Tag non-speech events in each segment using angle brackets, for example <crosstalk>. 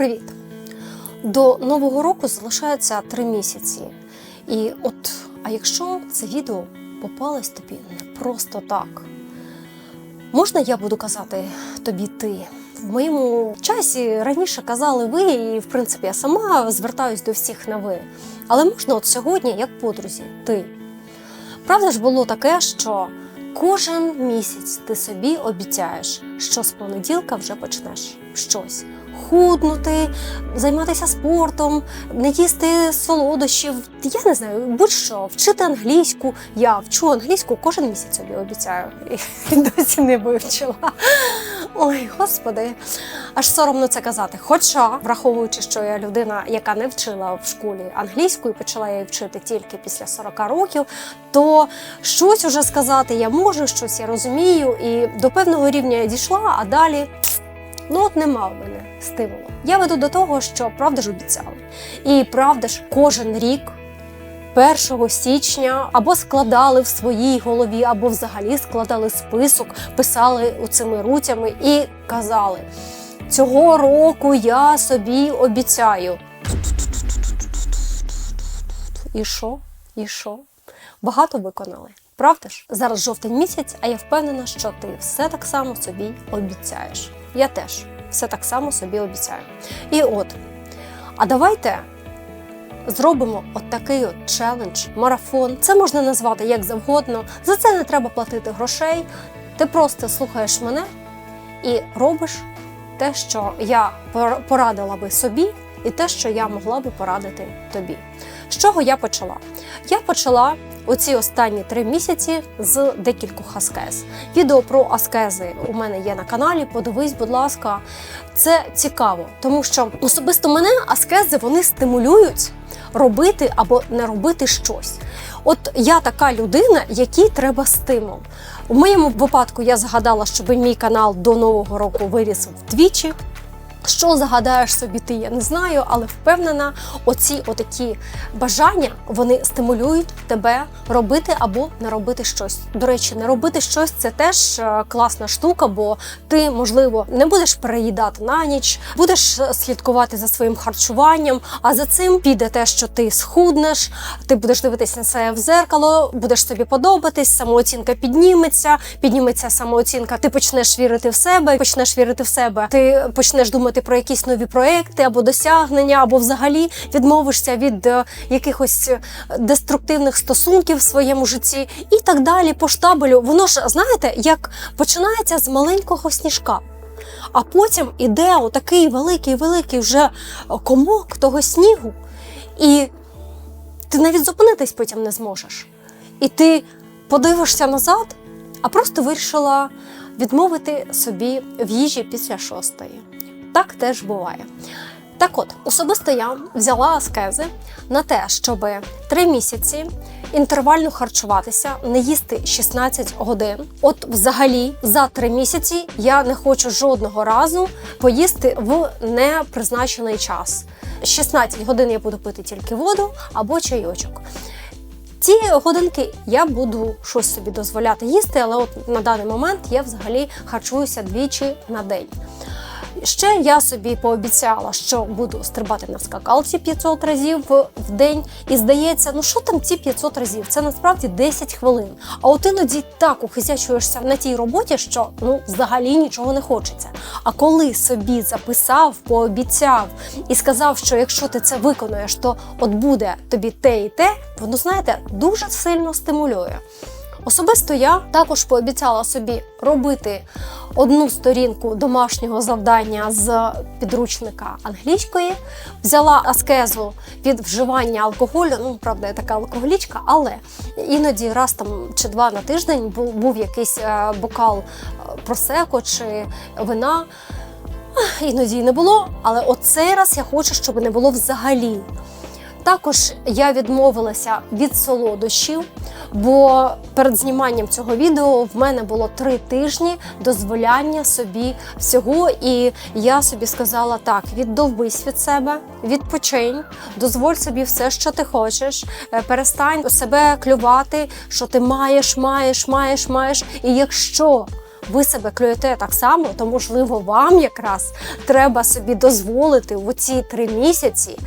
Привіт! До нового року залишається три місяці. І от, а якщо це відео попалось тобі не просто так, можна я буду казати тобі ти? В моєму часі раніше казали ви, і в принципі я сама звертаюсь до всіх на ви. Але можна от сьогодні, як подрузі, ти. Правда ж було таке, що кожен місяць ти собі обіцяєш, що з понеділка вже почнеш щось. Худнути, займатися спортом, не їсти солодощів. Я не знаю, будь-що, вчити англійську. Я вчу англійську кожен місяць собі обіцяю. І <laughs> досі не вивчила. Ой, господи, аж соромно це казати. Хоча, враховуючи, що я людина, яка не вчила в школі англійську і почала її вчити тільки після 40 років, то щось уже сказати я можу, щось я розумію, і до певного рівня я дійшла, а далі. Ну, от нема в мене стимулу. Я веду до того, що правда ж обіцяли. І правда ж, кожен рік, 1 січня, або складали в своїй голові, або взагалі складали список, писали оцими руцями і казали: цього року я собі обіцяю. І що? І що? Багато виконали. Правда ж? Зараз жовтень місяць, а я впевнена, що ти все так само собі обіцяєш. Я теж все так само собі обіцяю. І от, а давайте зробимо от такий от челендж, марафон. Це можна назвати як завгодно. За це не треба платити грошей. Ти просто слухаєш мене і робиш те, що я пор- порадила би собі, і те, що я могла би порадити тобі. З чого я почала? Я почала оці останні три місяці з декількох аскез. Відео про аскези у мене є на каналі. Подивись, будь ласка, це цікаво, тому що особисто мене аскези вони стимулюють робити або не робити щось. От я така людина, якій треба стимул. У моєму випадку я згадала, щоб мій канал до нового року виріс вдвічі. Що загадаєш собі ти, я не знаю, але впевнена, оці отакі бажання вони стимулюють тебе робити або не робити щось. До речі, не робити щось це теж е, класна штука, бо ти, можливо, не будеш переїдати на ніч, будеш е, слідкувати за своїм харчуванням. А за цим піде те, що ти схуднеш, ти будеш дивитися на себе в зеркало, будеш собі подобатись, самооцінка підніметься, підніметься самооцінка. Ти почнеш вірити в себе, почнеш вірити в себе. Ти почнеш думати про якісь нові проекти або досягнення, або взагалі відмовишся від е, якихось е, деструктивних стосунків в своєму житті, і так далі. По штабелю, воно ж знаєте, як починається з маленького сніжка. А потім іде отакий великий, великий вже комок того снігу, і ти навіть зупинитись потім не зможеш. І ти подивишся назад, а просто вирішила відмовити собі в їжі після шостої. Так теж буває. Так от, особисто я взяла аскези на те, щоб три місяці інтервально харчуватися, не їсти 16 годин. От, взагалі, за три місяці я не хочу жодного разу поїсти в непризначений час. 16 годин я буду пити тільки воду або чайочок. Ці годинки я буду щось собі дозволяти їсти, але от на даний момент я взагалі харчуюся двічі на день. Ще я собі пообіцяла, що буду стрибати на скакалці 500 разів в день. І здається, ну що там ці 500 разів? Це насправді 10 хвилин. А от іноді так ухизячуєшся на тій роботі, що ну взагалі нічого не хочеться. А коли собі записав, пообіцяв і сказав, що якщо ти це виконуєш, то от буде тобі те і те, воно знаєте дуже сильно стимулює. Особисто я також пообіцяла собі робити одну сторінку домашнього завдання з підручника англійської. Взяла аскезу від вживання алкоголю. Ну, правда, я така алкоголічка, але іноді раз там чи два на тиждень був, був якийсь е, бокал е, просеко чи вина. Іноді не було, але от цей раз я хочу, щоб не було взагалі. Також я відмовилася від солодощів, бо перед зніманням цього відео в мене було три тижні дозволяння собі всього, і я собі сказала так: віддовбись від себе, відпочинь, дозволь собі все, що ти хочеш, е, перестань себе клювати, що ти маєш, маєш, маєш, маєш. І якщо ви себе клюєте так само, то можливо вам якраз треба собі дозволити в оці три місяці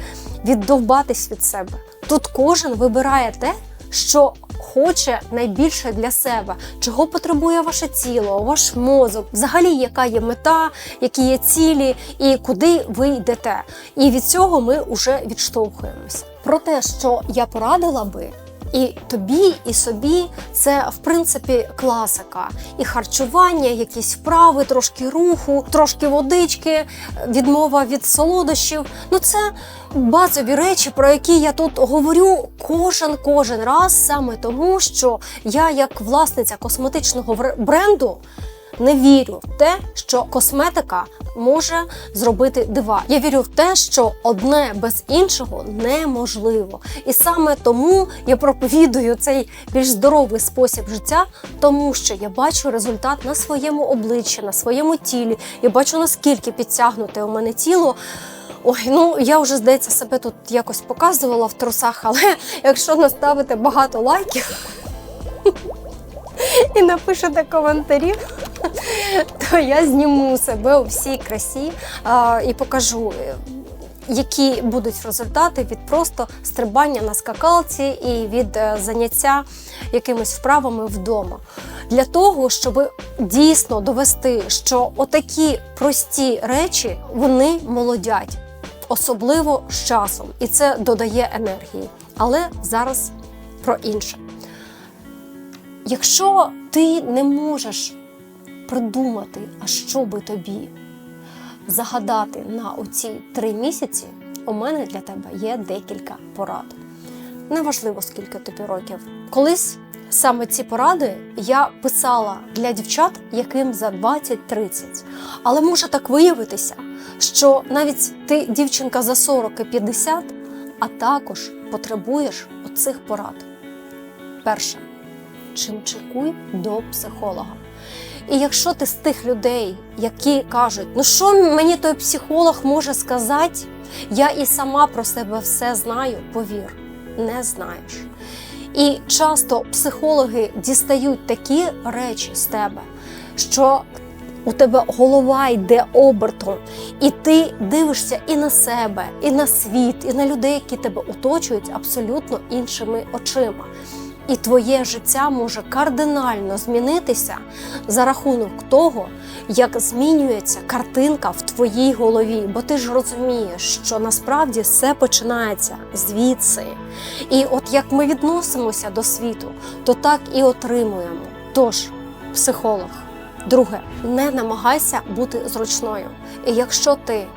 віддовбатись від себе. Тут кожен вибирає те, що хоче найбільше для себе, чого потребує ваше тіло, ваш мозок, взагалі, яка є мета, які є цілі і куди ви йдете. І від цього ми вже відштовхуємося. Про те, що я порадила би. І тобі, і собі це в принципі класика. І харчування, якісь вправи, трошки руху, трошки водички, відмова від солодощів. Ну це базові речі, про які я тут говорю кожен кожен раз, саме тому, що я, як власниця косметичного бренду, не вірю в те, що косметика може зробити дива. Я вірю в те, що одне без іншого неможливо. І саме тому я проповідую цей більш здоровий спосіб життя, тому що я бачу результат на своєму обличчі, на своєму тілі. Я бачу наскільки підтягнуте у мене тіло. Ой, ну я вже здається себе тут якось показувала в трусах, але <laughs> якщо наставити багато лайків <laughs> і напишете коментарів, <laughs> то я зніму себе у всій красі а, і покажу. е, Які будуть результати від просто стрибання на скакалці і від е, заняття якимись вправами вдома, для того, щоб дійсно довести, що отакі прості речі вони молодять, особливо з часом, і це додає енергії. Але зараз про інше. Якщо ти не можеш придумати, а що би тобі загадати на оці три місяці, у мене для тебе є декілька порад. Неважливо, скільки тобі років. Колись саме ці поради я писала для дівчат, яким за 20-30. Але може так виявитися, що навіть ти дівчинка за 40 і 50, а також потребуєш оцих порад. Перше, чимчикуй до психолога. І якщо ти з тих людей, які кажуть, ну що мені той психолог може сказати, я і сама про себе все знаю, повір, не знаєш. І часто психологи дістають такі речі з тебе, що у тебе голова йде обертом, і ти дивишся і на себе, і на світ, і на людей, які тебе оточують абсолютно іншими очима. І твоє життя може кардинально змінитися за рахунок того, як змінюється картинка в твоїй голові. Бо ти ж розумієш, що насправді все починається звідси. І от як ми відносимося до світу, то так і отримуємо. Тож, психолог. Друге, не намагайся бути зручною. І якщо ти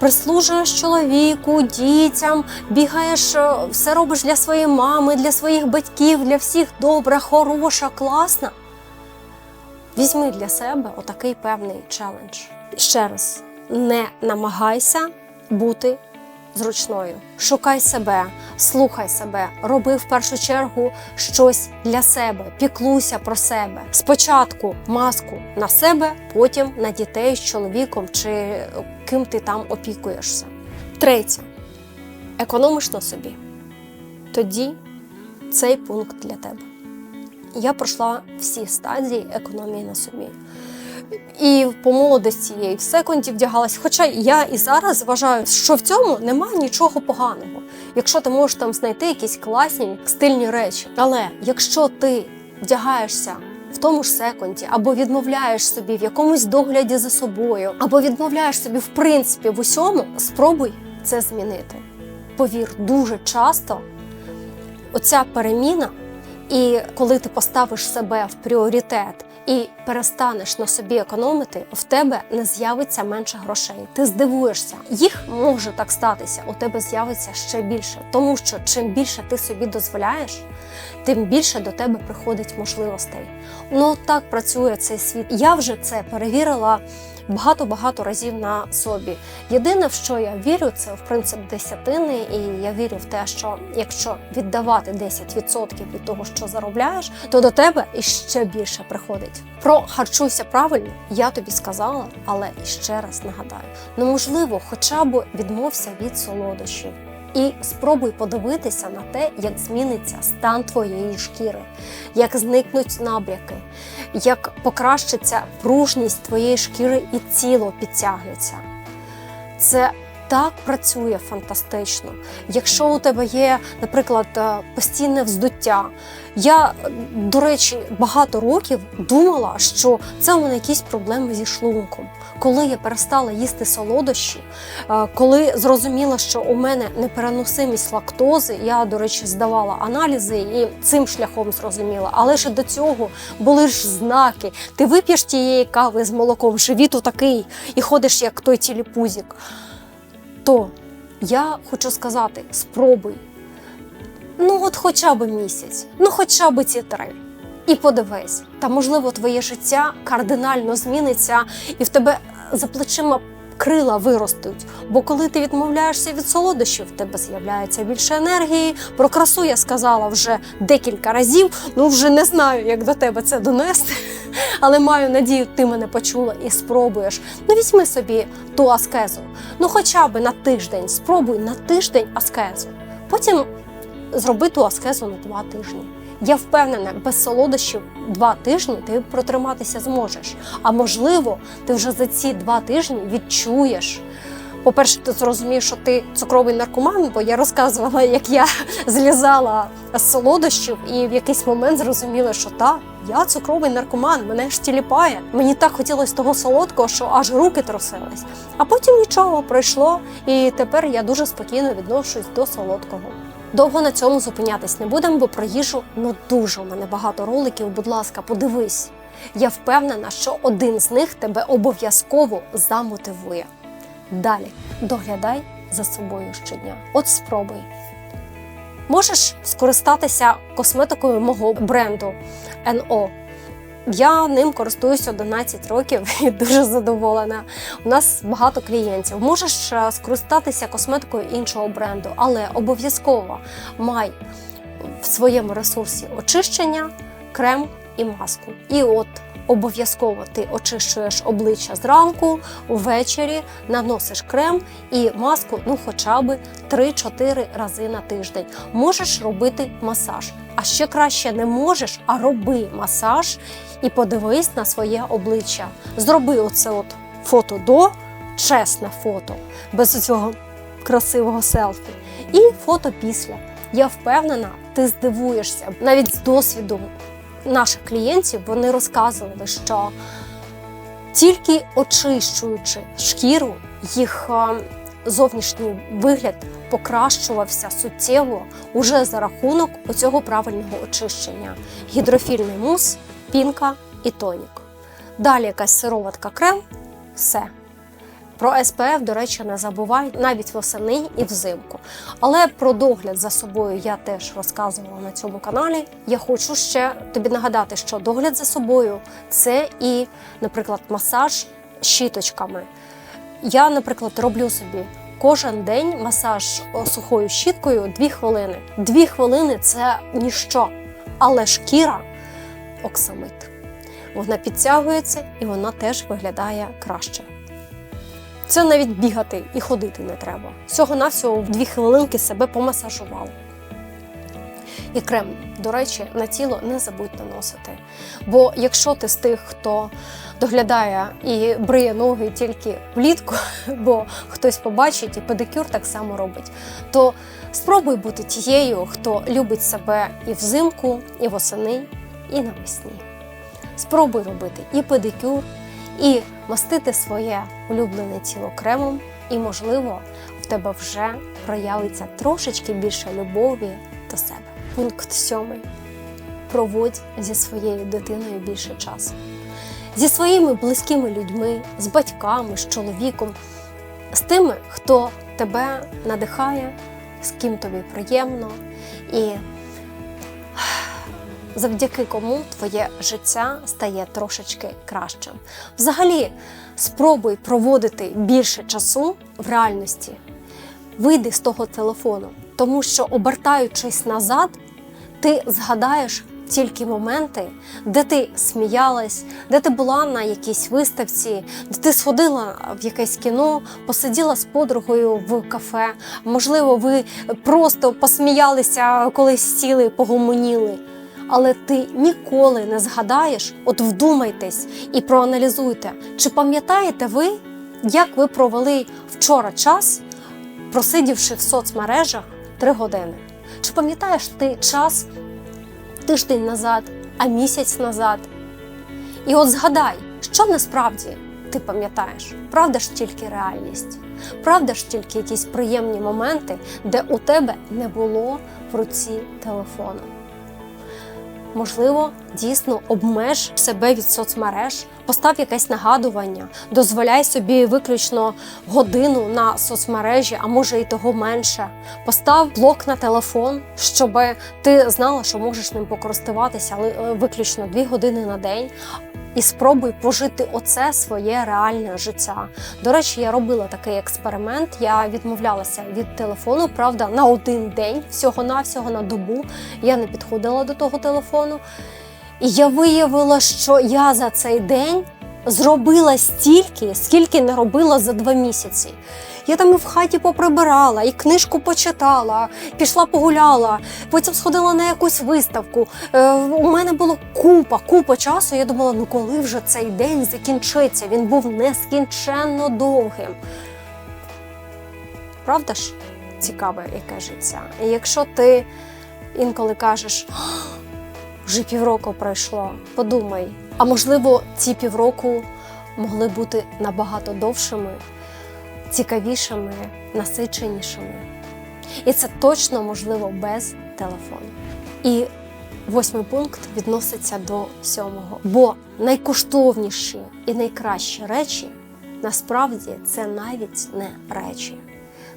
прислужуєш чоловіку, дітям, бігаєш, е, все робиш для своєї мами, для своїх батьків, для всіх добра, хороша, класна. Візьми для себе отакий певний челендж. Ще раз, не намагайся бути зручною. Шукай себе, слухай себе, роби в першу чергу щось для себе, піклуйся про себе. Спочатку маску на себе, потім на дітей з чоловіком чи ким ти там опікуєшся. Третє. Економиш на собі. Тоді цей пункт для тебе. Я пройшла всі стадії економії на собі. І по молодості я і в секунді вдягалась. Хоча я і зараз вважаю, що в цьому немає нічого поганого, якщо ти можеш там знайти якісь класні стильні речі. Але якщо ти вдягаєшся тому ж секунді, або відмовляєш собі в якомусь догляді за собою, або відмовляєш собі в принципі в усьому, спробуй це змінити. Повір, дуже часто оця переміна, і коли ти поставиш себе в пріоритет і перестанеш на собі економити, в тебе не з'явиться менше грошей. Ти здивуєшся. Їх може так статися, у тебе з'явиться ще більше, тому що чим більше ти собі дозволяєш, тим більше до тебе приходить можливостей. Ну так працює цей світ. Я вже це перевірила багато-багато разів на собі. Єдине, в що я вірю, це в принцип десятини, і я вірю в те, що якщо віддавати 10% від того, що заробляєш, то до тебе іще більше приходить. Про харчуйся правильно, я тобі сказала, але іще раз нагадаю: ну можливо, хоча б відмовся від солодощів. І спробуй подивитися на те, як зміниться стан твоєї шкіри, як зникнуть набряки, як покращиться пружність твоєї шкіри і тіло підтягнеться. Це так працює фантастично. Якщо у тебе є, наприклад, е, постійне вздуття. Я, до речі, багато років думала, що це у мене якісь проблеми зі шлунком. Коли я перестала їсти солодощі, е, коли зрозуміла, що у мене непереносимість лактози, я, до речі, здавала аналізи і цим шляхом зрозуміла. Але ж до цього були ж знаки. Ти вип'єш тієї кави з молоком, живіт такий, і ходиш як той тіліпузік. То я хочу сказати: спробуй. Ну, от хоча б місяць, ну хоча б ці три. І подивись, та можливо твоє життя кардинально зміниться, і в тебе за плечима крила виростуть. Бо коли ти відмовляєшся від солодощів, в тебе з'являється більше енергії. Про красу я сказала вже декілька разів. Ну вже не знаю, як до тебе це донести. <laughs> Але маю надію, ти мене почула і спробуєш. Ну візьми собі ту аскезу. Ну хоча б на тиждень. Спробуй на тиждень аскезу. Потім зроби ту аскезу на два тижні. Я впевнена, без солодощів два тижні ти протриматися зможеш. А можливо, ти вже за ці два тижні відчуєш. По-перше, ти зрозумієш, що ти цукровий наркоман, бо я розказувала, як я <laughs> злізала з солодощів, і в якийсь момент зрозуміла, що та, я цукровий наркоман, мене ж тіліпає. Мені так хотілося того солодкого, що аж руки трусились. А потім нічого пройшло, і тепер я дуже спокійно відношусь до солодкого. Довго на цьому зупинятись не будемо, бо про їжу ну дуже у мене багато роликів. Будь ласка, подивись. Я впевнена, що один з них тебе обов'язково замотивує. Далі доглядай за собою щодня. От спробуй. Можеш скористатися косметикою мого бренду NO. Я ним користуюсь 11 років <laughs> і дуже задоволена. У нас багато клієнтів. Можеш е, скористатися косметикою іншого бренду, але обов'язково май в своєму ресурсі очищення, крем і маску. І от обов'язково ти очищуєш обличчя зранку, ввечері, наносиш крем і маску, ну хоча б 3-4 рази на тиждень. Можеш робити масаж. А ще краще не можеш, а роби масаж і подивись на своє обличчя. Зроби оце от фото до, чесне фото, без цього красивого селфі. І фото після. Я впевнена, ти здивуєшся навіть з досвіду наших клієнтів вони розказували, що тільки очищуючи шкіру, їх зовнішній вигляд покращувався суттєво уже за рахунок оцього правильного очищення: гідрофільний мус, пінка і тонік. Далі якась сироватка крем, все. Про СПФ, до речі, не забувай навіть восени і взимку. Але про догляд за собою я теж розказувала на цьому каналі. Я хочу ще тобі нагадати, що догляд за собою це і, наприклад, масаж щіточками. Я, наприклад, роблю собі кожен день масаж сухою щіткою 2 хвилини. 2 хвилини це ніщо, але шкіра оксамит. Вона підтягується і вона теж виглядає краще. Це навіть бігати і ходити не треба. Всього-навсього в дві хвилинки себе помасажували. І крем, до речі, на тіло не забудь наносити. Бо якщо ти з тих, хто доглядає і бриє ноги тільки влітку, <laughs> бо хтось побачить і педикюр так само робить, то спробуй бути тією, хто любить себе і взимку, і восени, і навесні. Спробуй робити і педикюр, і мастити своє улюблене тіло кремом, і, можливо, в тебе вже проявиться трошечки більше любові до себе. Пункт сьомий. Проводь зі своєю дитиною більше часу. Зі своїми близькими людьми, з батьками, з чоловіком, з тими, хто тебе надихає, з ким тобі приємно, і завдяки кому твоє життя стає трошечки кращим. Взагалі, спробуй проводити більше часу в реальності. Вийди з того телефону, тому що, обертаючись назад, ти згадаєш тільки моменти, де ти сміялась, де ти була на якійсь виставці, де ти сходила в якесь кіно, посиділа з подругою в кафе. Можливо, ви просто посміялися, коли сіли, погомоніли. Але ти ніколи не згадаєш, от вдумайтесь і проаналізуйте, чи пам'ятаєте ви, як ви провели вчора час, просидівши в соцмережах три години? Чи пам'ятаєш ти час тиждень назад, а місяць назад? І от згадай, що насправді ти пам'ятаєш? Правда ж тільки реальність? Правда ж тільки якісь приємні моменти, де у тебе не було в руці телефону? Можливо, дійсно обмеж себе від соцмереж, постав якесь нагадування, дозволяй собі виключно годину на соцмережі, а може і того менше. Постав блок на телефон, щоб ти знала, що можеш ним покористуватися, але е, виключно дві години на день. І спробуй пожити оце своє реальне життя. До речі, я робила такий експеримент. Я відмовлялася від телефону, правда, на один день, всього-навсього на добу. Я не підходила до того телефону. І я виявила, що я за цей день зробила стільки, скільки не робила за два місяці. Я там і в хаті поприбирала, і книжку почитала, пішла погуляла, потім сходила на якусь виставку. Е, у мене було купа, купа часу. Я думала, ну коли вже цей день закінчиться? Він був нескінченно довгим. Правда ж, цікаве, яке життя? І якщо ти інколи кажеш, вже півроку пройшло, подумай, а можливо, ці півроку могли бути набагато довшими цікавішими, насиченішими. І це точно можливо без телефону. І восьмий пункт відноситься до сьомого. Бо найкоштовніші і найкращі речі насправді це навіть не речі.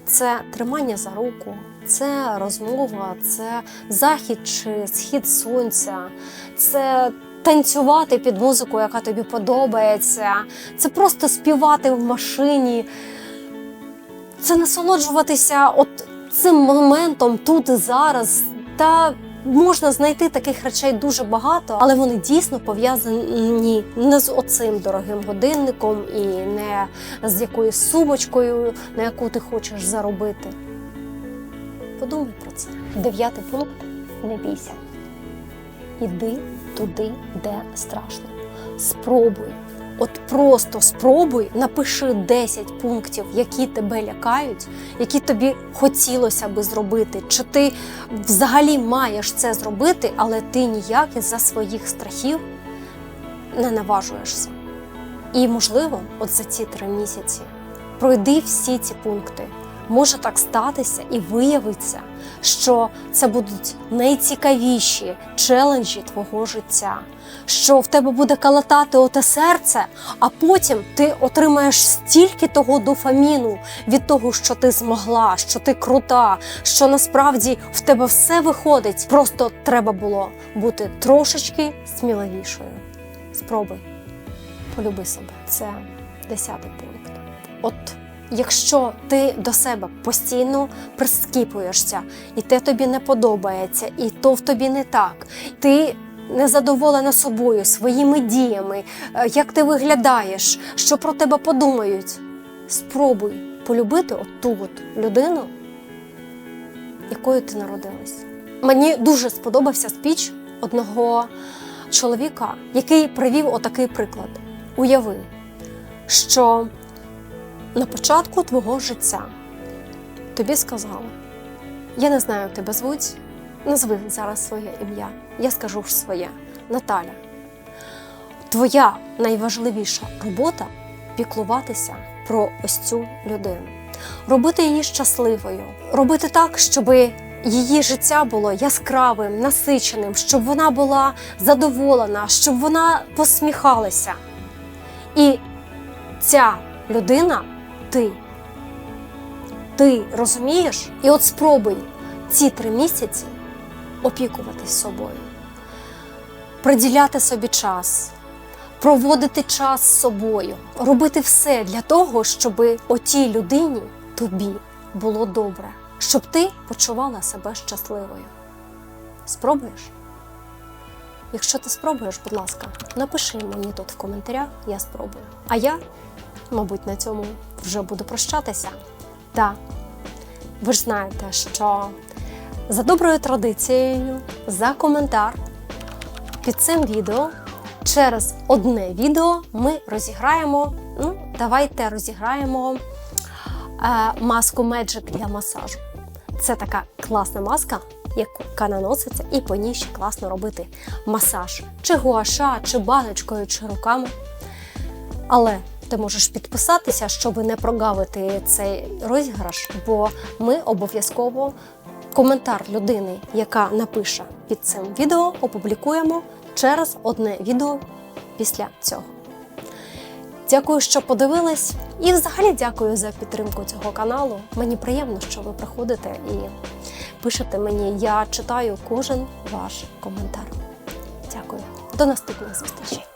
Це тримання за руку, це розмова, це захід чи схід сонця, це танцювати під музику, яка тобі подобається, це просто співати в машині це насолоджуватися от цим моментом тут і зараз. Та можна знайти таких речей дуже багато, але вони дійсно пов'язані не з оцим дорогим годинником і не з якоюсь сумочкою, на яку ти хочеш заробити. Подумай про це. Дев'ятий пункт не бійся. Іди туди, де страшно. Спробуй. От просто спробуй, напиши 10 пунктів, які тебе лякають, які тобі хотілося би зробити. Чи ти взагалі маєш це зробити, але ти ніяк із-за своїх страхів не наважуєшся. І, можливо, от за ці три місяці пройди всі ці пункти. Може так статися і виявиться, що це будуть найцікавіші челенджі твого життя, що в тебе буде калатати оте серце, а потім ти отримаєш стільки того дофаміну від того, що ти змогла, що ти крута, що насправді в тебе все виходить. Просто треба було бути трошечки сміливішою. Спробуй, полюби себе. Це десятий пункт. От Якщо ти до себе постійно прискіпуєшся, і те тобі не подобається, і то в тобі не так, ти незадоволена собою, своїми діями, е, як ти виглядаєш, що про тебе подумають, спробуй полюбити от ту от людину, якою ти народилась. Мені дуже сподобався спіч одного чоловіка, який привів отакий приклад. Уяви, що на початку твого життя тобі сказали: я не знаю, тебе звуть, назви зараз своє ім'я. Я скажу ж своє Наталя. Твоя найважливіша робота піклуватися про ось цю людину, робити її щасливою, робити так, щоб її життя було яскравим, насиченим, щоб вона була задоволена, щоб вона посміхалася. І ця людина ти. Ти розумієш? І от спробуй ці три місяці опікуватись собою, приділяти собі час, проводити час з собою, робити все для того, щоб отій людині тобі було добре, щоб ти почувала себе щасливою. Спробуєш? Якщо ти спробуєш, будь ласка, напиши мені тут в коментарях, я спробую. А я, мабуть, на цьому вже буду прощатися. Та ви ж знаєте, що за доброю традицією, за коментар під цим відео через одне відео ми розіграємо. Ну, давайте розіграємо е, маску Magic для масажу. Це така класна маска, яка наноситься, і по ній ще класно робити масаж. Чи гуаша, чи баночкою, чи руками. Але ти можеш підписатися, щоб не прогавити цей розіграш, бо ми обов'язково коментар людини, яка напише під цим відео, опублікуємо через одне відео після цього. Дякую, що подивились, і взагалі дякую за підтримку цього каналу. Мені приємно, що ви приходите і пишете мені. Я читаю кожен ваш коментар. Дякую. До наступних зустрічей.